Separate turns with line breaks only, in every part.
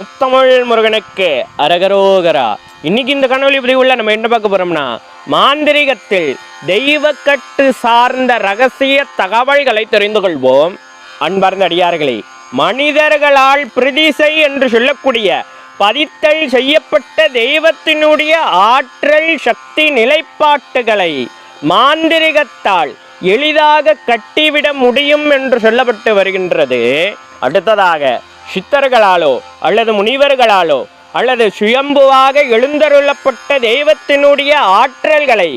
முத்தமிழ் முருகனுக்கு அரகரோகரா. இன்னைக்கு இந்த கனொலி பதிவுள்ள நம்ம என்ன பார்க்க போறோம்னா மாந்திரிகத்தில் தெய்வக்கட்டு சார்ந்த ரகசிய தகவல்களை தெரிந்து கொள்வோம். அன்பார்ந்த அடியார்களே மனிதர்களால் பிரதிசை என்று சொல்லக்கூடிய பதித்தல் செய்யப்பட்ட தெய்வத்தினுடைய ஆற்றல் சக்தி நிலைப்பாட்டுகளை மாந்திரிகத்தால் எளிதாக கட்டிவிட முடியும் என்று சொல்லப்பட்டு வருகின்றது. அடுத்ததாக சித்தர்களாலோ அல்லது முனிவர்களாலோ அல்லது சுயம்புவாக எழுந்தருளப்பட்ட தெய்வத்தினுடைய ஆற்றல்களை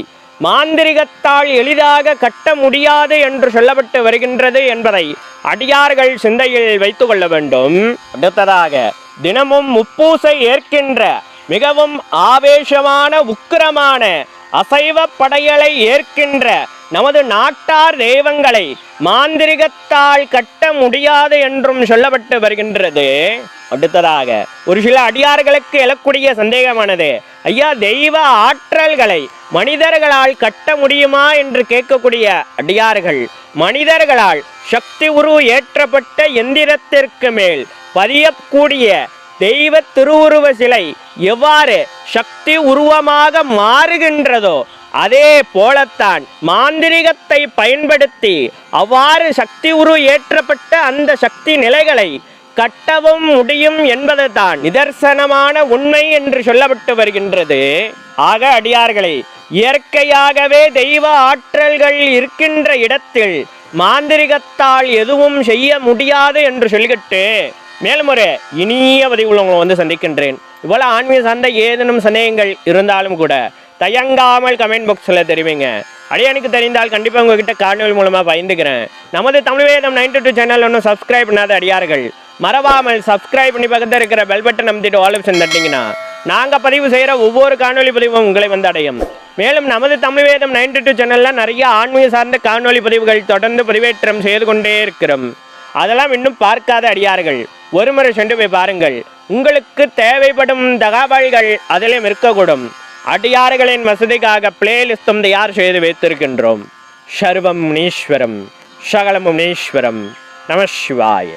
மாந்திரிகத்தால் எளிதாக கட்ட முடியாது என்று சொல்லப்பட்டு வருகின்றது என்பதை அடியார்கள் சிந்தையில் வைத்து கொள்ள வேண்டும். அடுத்ததாக தினமும் முப்பூசை ஏற்கின்ற மிகவும் ஆவேசமான உக்கிரமான அசைவ படையலை ஏற்கின்ற நமது நாட்டார் தெய்வங்களை மாந்திரிகத்தால் கட்ட முடியாது என்றும் சொல்லப்பட்டு வருகின்றது. அடுத்ததாக ஒரு சில அடியார்களுக்கு எழக்கூடிய சந்தேகமானது ஐயா தெய்வ ஆற்றல்களை மனிதர்களால் கட்ட முடியுமா என்று கேட்கக்கூடிய அடியார்கள் மனிதர்களால் சக்தி உரு ஏற்றப்பட்ட எந்திரத்திற்கு மேல் பதியக்கூடிய தெய்வ திருவுருவ சிலை எவ்வாறு சக்தி உருவமாக மாறுகின்றதோ அதே போலத்தான் மாந்திரிகத்தை பயன்படுத்தி அவ்வாறு சக்தி உரு ஏற்றப்பட்ட அந்த சக்தி நிலைகளை கட்டவும் முடியும் என்பதுதான் நிதர்சனமான உண்மை என்று சொல்லப்பட்டு வருகின்றது. ஆக அடியார்களே இயற்கையாகவே தெய்வ ஆற்றல்கள் இருக்கின்ற இடத்தில் மாந்திரிகத்தால் எதுவும் செய்ய முடியாது என்று சொல்லிக்கிட்டு மேலும் ஒரு இனிய பதிவுள்ள உங்களை வந்து சந்திக்கின்றேன். இவ்வளவு ஆன்மீக சந்தை ஏதேனும் சந்தேகங்கள் இருந்தாலும் கூட தயங்காமல் கமெண்ட் பாக்ஸில் தெரிவிங்க. அடியானுக்கு தெரிந்தால் கண்டிப்பாக உங்ககிட்ட காணொலி மூலமாக பயந்துக்கிறேன். நமது தமிழ் வேதம் நைன்டி டூ சேனல் ஒன்றும் சப்ஸ்கிரைப் பண்ணாத அடியார்கள் மறவாமல் சப்ஸ்கிரைப் பண்ணி பக்கத்தில் இருக்கிற பெல் பட்டன் நம்பிட்டு ஆல் ஆப்ஷன் தட்டிங்கன்னா நாங்கள் பதிவு செய்கிற ஒவ்வொரு காணொலி பதிவும் உங்களை வந்து அடையும் மேலும் நமது தமிழ் வேதம் நைன்டி டூ சேனலில் நிறைய ஆன்மீக சார்ந்த காணொலி பதிவுகள் தொடர்ந்து பதிவேற்றம் செய்து கொண்டே இருக்கிறோம். அதெல்லாம் இன்னும் பார்க்காத அடியார்கள் ஒருமுறை சென்று போய் பாருங்கள். உங்களுக்கு தேவைப்படும் தகவல்கள் அதிலும் இருக்கக்கூடும். அடியார்களின் வசதிக்காக பிளேலிஸ்டும் தயார் செய்து வைத்திருக்கின்றோம். சர்வம் முனீஸ்வரம் சகலம் முனீஸ்வரம் நம சிவாய.